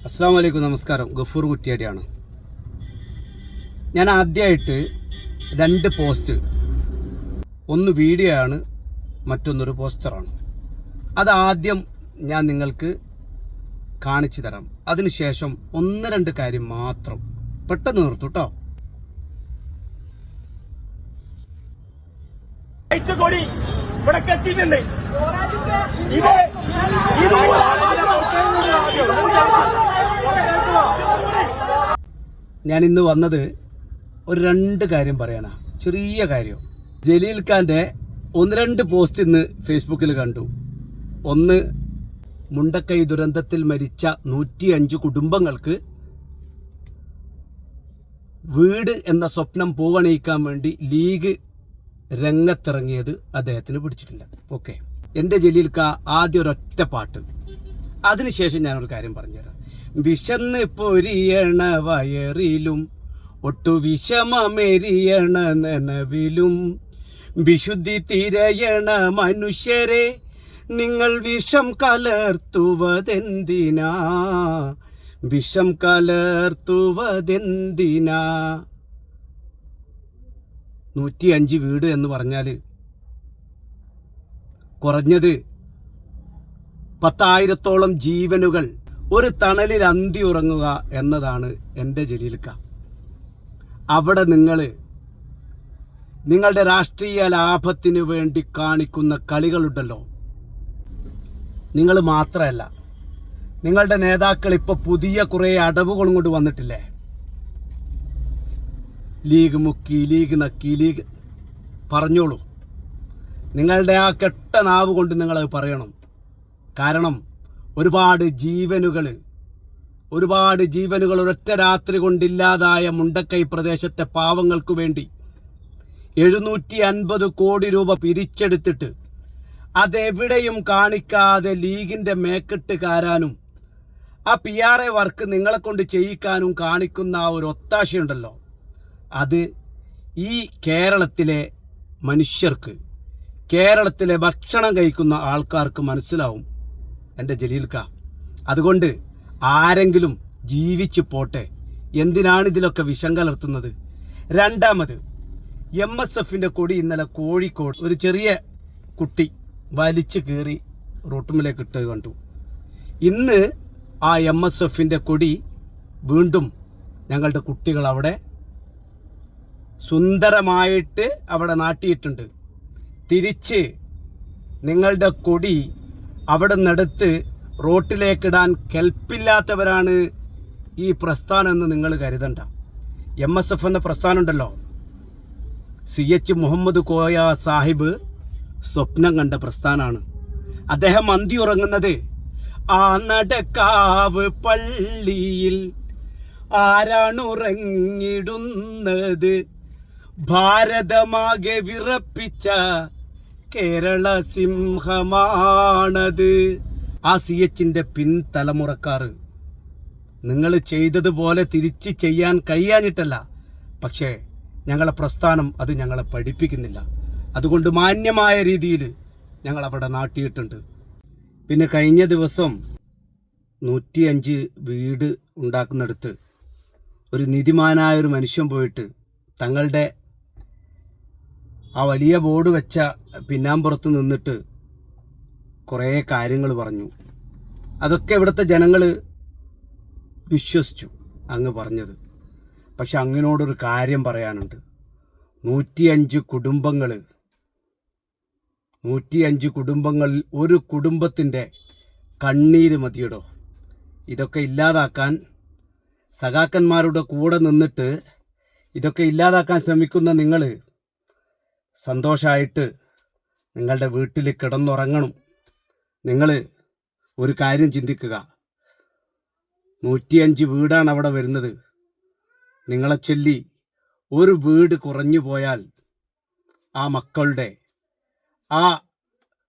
അസ്സാം വലൈക്കും നമസ്കാരം ഗഫൂർ കുറ്റിയാടിയാണ് ഞാൻ ആദ്യമായിട്ട് രണ്ട് പോസ്റ്റ് ഒന്ന് വീഡിയോ ആണ് മറ്റൊന്നൊരു പോസ്റ്ററാണ് അതാദ്യം ഞാൻ നിങ്ങൾക്ക് കാണിച്ചു തരാം അതിനുശേഷം ഒന്ന് രണ്ട് കാര്യം മാത്രം പെട്ടെന്ന് നിർത്തു കേട്ടോ കൊടി ഇവിടെ എത്തിയിട്ടുണ്ട് ഞാൻ ഇന്ന് വന്നത് ഒരു രണ്ട് കാര്യം പറയാനാ. ചെറിയ കാര്യം. ജലീൽ ഖാന്റെ ഒന്ന് രണ്ട് പോസ്റ്റ് ഇന്ന് ഫേസ്ബുക്കിൽ കണ്ടു. ഒന്ന് മുണ്ടക്കൈ ദുരന്തത്തിൽ മരിച്ച നൂറ്റിയഞ്ച് കുടുംബങ്ങൾക്ക് വീട് എന്ന സ്വപ്നം പൂവണയിക്കാൻ വേണ്ടി ലീഗ് രംഗത്തിറങ്ങിയത് അദ്ദേഹത്തിന് പിടിച്ചിട്ടില്ല. ഓക്കെ. എന്റെ ജലീൽ ഖാ ആദ്യം ഒരൊറ്റ പാട്ട്. അതിനുശേഷം ഞാനൊരു കാര്യം പറഞ്ഞുതരാം. വിശന്ന് പൊരിയണ വയറിലും ഒട്ടു വിഷമമെരിയണ നനവിലും. വിശുദ്ധി തിരയണ മനുഷ്യരെ നിങ്ങൾ വിഷം കലർത്തുവതെന്തിനാ? വിഷം കലർത്തുവതെന്തിനാ? നൂറ്റിയഞ്ച് വീട് എന്ന് പറഞ്ഞാൽ കുറഞ്ഞത് പത്തായിരത്തോളം ജീവനുകൾ ഒരു തണലിൽ അന്തി ഉറങ്ങുക എന്നതാണ് എന്റെ ജലീൽക്ക. അവിടെ നിങ്ങൾ നിങ്ങളുടെ രാഷ്ട്രീയ ലാഭത്തിന് വേണ്ടി കാണിക്കുന്ന കളികളുണ്ടല്ലോ. നിങ്ങൾ മാത്രമല്ല നിങ്ങളുടെ നേതാക്കൾ ഇപ്പോൾ പുതിയ കുറേ അടവുകളും കൊണ്ട് വന്നിട്ടില്ലേ? ലീഗ് മുക്കി ലീഗ് നക്കി ലീഗ് പറഞ്ഞോളൂ. നിങ്ങളുടെ ആ കെട്ട നാവ് കൊണ്ട് നിങ്ങളത് പറയണം. കാരണം ഒരുപാട് ജീവനുകൾ ഒരുപാട് ജീവനുകൾ ഒരൊറ്റ രാത്രി കൊണ്ടില്ലാതായ മുണ്ടക്കൈ പ്രദേശത്തെ പാവങ്ങൾക്കു വേണ്ടി എഴുന്നൂറ്റി അൻപത് കോടി രൂപ പിരിച്ചെടുത്തിട്ട് അതെവിടെയും കാണിക്കാതെ ലീഗിന്റെ മേക്കെട്ട് കാരാനും ആ പി ആർ എ വർക്ക് നിങ്ങളെ കൊണ്ട് ചെയ്യിക്കാനും കാണിക്കുന്ന ആ ഒരു ഒത്താശയുണ്ടല്ലോ. അത് ഈ കേരളത്തിലെ മനുഷ്യർക്ക് കേരളത്തിലെ ഭക്ഷണം കഴിക്കുന്ന ആൾക്കാർക്ക് മനസ്സിലാവും. എന്റെ ജലീൽക്ക. അതുകൊണ്ട് ആരെങ്കിലും ജീവിച്ചു പോട്ടെ. എന്തിനാണ് ഇതിലൊക്കെ വിഷം കലർത്തുന്നത്? രണ്ടാമത് എം എസ് എഫിന്റെ കൊടി ഇന്നലെ കോഴിക്കോട് ഒരു ചെറിയ കുട്ടി വലിച്ചു കയറി റൂട്ടുമിലേക്ക് ഇട്ട് കണ്ടു. ഇന്ന് ആ എം എസ് എഫിന്റെ കൊടി വീണ്ടും ഞങ്ങളുടെ കുട്ടികൾ അവിടെ സുന്ദരമായിട്ട് അവിടെ നാട്ടിയിട്ടുണ്ട്. തിരിച്ച് നിങ്ങളുടെ കൊടി അവിടെ നിന്നെടുത്ത് റോട്ടിലേക്കിടാൻ കെൽപ്പില്ലാത്തവരാണ് ഈ പ്രസ്ഥാനം എന്ന് നിങ്ങൾ കരുതണ്ട. എം എസ് എഫ് എന്ന പ്രസ്ഥാനമുണ്ടല്ലോ. സി എച്ച് മുഹമ്മദ് കോയ സാഹിബ് സ്വപ്നം കണ്ട പ്രസ്ഥാനമാണ് അദ്ദേഹം അന്തി ഉറങ്ങുന്നത് ആ നടക്കാവ് പള്ളിയിൽ ആരാണുറങ്ങിടുന്നത്? ഭാരതമാകെ വിറപ്പിച്ച കേരള സിംഹമാണത്. ആ സി എച്ചിന്റെ പിൻതലമുറക്കാർ. നിങ്ങൾ ചെയ്തതുപോലെ തിരിച്ച് ചെയ്യാൻ കഴിയാഞ്ഞിട്ടല്ല. പക്ഷേ ഞങ്ങളെ പ്രസ്ഥാനം അത് ഞങ്ങളെ പഠിപ്പിക്കുന്നില്ല. അതുകൊണ്ട് മാന്യമായ രീതിയിൽ ഞങ്ങൾ അവിടെ നാട്ടിയിട്ടുണ്ട്. പിന്നെ കഴിഞ്ഞ ദിവസം നൂറ്റിയഞ്ച് വീട് ഉണ്ടാക്കുന്നിടത്ത് ഒരു നിധിമാനായ ഒരു മനുഷ്യൻ പോയിട്ട് തങ്ങളുടെ ആ വലിയ ബോർഡ് വെച്ച പിന്നാമ്പുറത്ത് നിന്നിട്ട് കുറേ കാര്യങ്ങൾ പറഞ്ഞു. അതൊക്കെ ഇവിടുത്തെ ജനങ്ങൾ വിശ്വസിച്ചു അങ്ങ് പറഞ്ഞത്. പക്ഷെ അങ്ങനോടൊരു കാര്യം പറയാനുണ്ട്. നൂറ്റിയഞ്ച് കുടുംബങ്ങൾ നൂറ്റിയഞ്ച് കുടുംബങ്ങളിൽ ഒരു കുടുംബത്തിന്റെ കണ്ണീര് മതിയടോ. ഇതൊക്കെ ഇല്ലാതാക്കാൻ സഖാക്കന്മാരുടെ കൂടെ നിന്നിട്ട് ഇതൊക്കെ ഇല്ലാതാക്കാൻ ശ്രമിക്കുന്ന നിങ്ങൾ സന്തോഷമായിട്ട് നിങ്ങളുടെ വീട്ടിൽ കിടന്നുറങ്ങണം. നിങ്ങൾ ഒരു കാര്യം ചിന്തിക്കുക. നൂറ്റിയഞ്ച് വീടാണ് അവിടെ വരുന്നത്. നിങ്ങളെ ചൊല്ലി ഒരു വീട് കുറഞ്ഞു പോയാൽ ആ മക്കളുടെ ആ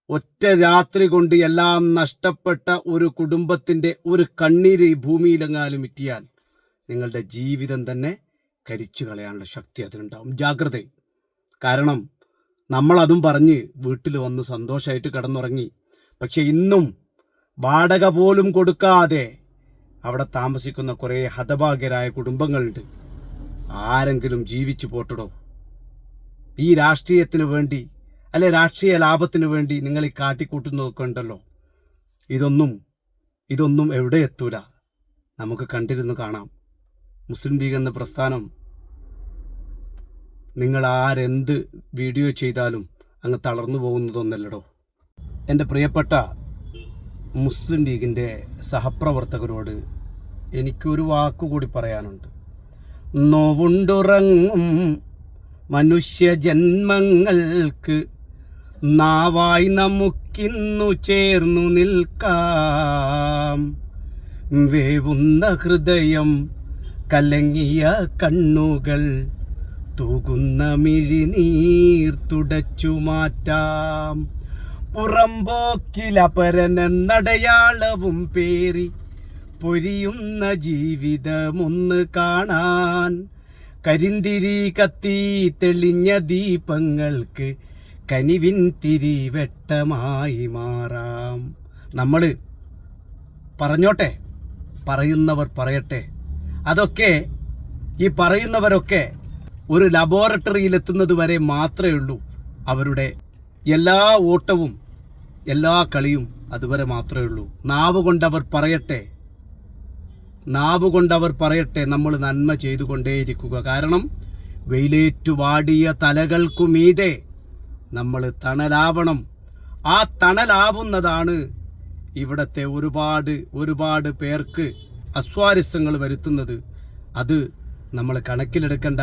ഒറ്റ രാത്രി കൊണ്ട് എല്ലാം നഷ്ടപ്പെട്ട ഒരു കുടുംബത്തിന്റെ ഒരു കണ്ണീര് ഈ ഭൂമിയിലെങ്ങാലും ഇറ്റിയാൽ നിങ്ങളുടെ ജീവിതം തന്നെ കരിച്ചു കളയാനുള്ള ശക്തി അതിനുണ്ടാവും. ജാഗ്രത കാരണം നമ്മളതും പറഞ്ഞ് വീട്ടിൽ വന്ന് സന്തോഷമായിട്ട് കിടന്നുറങ്ങി. പക്ഷെ ഇന്നും വാടക പോലും കൊടുക്കാതെ അവിടെ താമസിക്കുന്ന കുറേ ഹതഭാഗ്യരായ കുടുംബങ്ങളുണ്ട്. ആരെങ്കിലും ജീവിച്ചു പോട്ടടോ. ഈ രാഷ്ട്രീയത്തിന് വേണ്ടി അല്ലെ രാഷ്ട്രീയ ലാഭത്തിന് വേണ്ടി നിങ്ങൾ ഈ കാട്ടിക്കൂട്ടുന്നതൊക്കെ ഉണ്ടല്ലോ ഇതൊന്നും ഇതൊന്നും എവിടെ എത്തൂല. നമുക്ക് കണ്ടിരുന്നു കാണാം. മുസ്ലിം ലീഗ് എന്ന പ്രസ്ഥാനം നിങ്ങൾ ആരെന്ത് വീഡിയോ ചെയ്താലും അങ്ങ് തളർന്നു പോകുന്നതൊന്നല്ലടോ. എന്റെ പ്രിയപ്പെട്ട മുസ്ലിം ലീഗിന്റെ സഹപ്രവർത്തകരോട് എനിക്കൊരു വാക്കുകൂടി പറയാനുണ്ട്. നോവുണ്ടുറങ്ങും മനുഷ്യജന്മങ്ങൾക്ക് നാവായി നമുക്കിന്നു ചേർന്നു നിൽക്കാം. വേവുന്ന ഹൃദയം കലങ്ങിയ കണ്ണുകൾ തൂകുന്ന മിഴിനീർ തുടച്ചു മാറ്റാം. പുറമ്പോക്കിലപരനെന്നടയാളവും പേറി പൊരിയുന്ന ജീവിതമൊന്ന് കാണാൻ. കരിന്തിരി കത്തി തെളിഞ്ഞ ദീപങ്ങൾക്ക് കനിവിൻ തിരി വെട്ടമായി മാറാം. നമ്മൾ പറഞ്ഞോട്ടെ പറയുന്നവർ പറയട്ടെ. അതൊക്കെ ഈ പറയുന്നവരൊക്കെ ഒരു ലബോറട്ടറിയിൽ എത്തുന്നത് വരെ മാത്രമേ ഉള്ളൂ. അവരുടെ എല്ലാ ഓട്ടവും എല്ലാ കളിയും അതുവരെ മാത്രമേ ഉള്ളൂ. നാവ് കൊണ്ടവർ പറയട്ടെ. നാവ് കൊണ്ടവർ പറയട്ടെ. നമ്മൾ നന്മ ചെയ്തുകൊണ്ടേയിരിക്കുക. കാരണം വെയിലേറ്റു വാടിയ തലകൾക്കു മീതെ നമ്മൾ തണലാവണം. ആ തണലാവുന്നതാണ് ഇവിടത്തെ ഒരുപാട് ഒരുപാട് പേർക്ക് അസ്വാരസ്യങ്ങൾ വരുത്തുന്നത്. അത് നമ്മൾ കണക്കിലെടുക്കേണ്ട.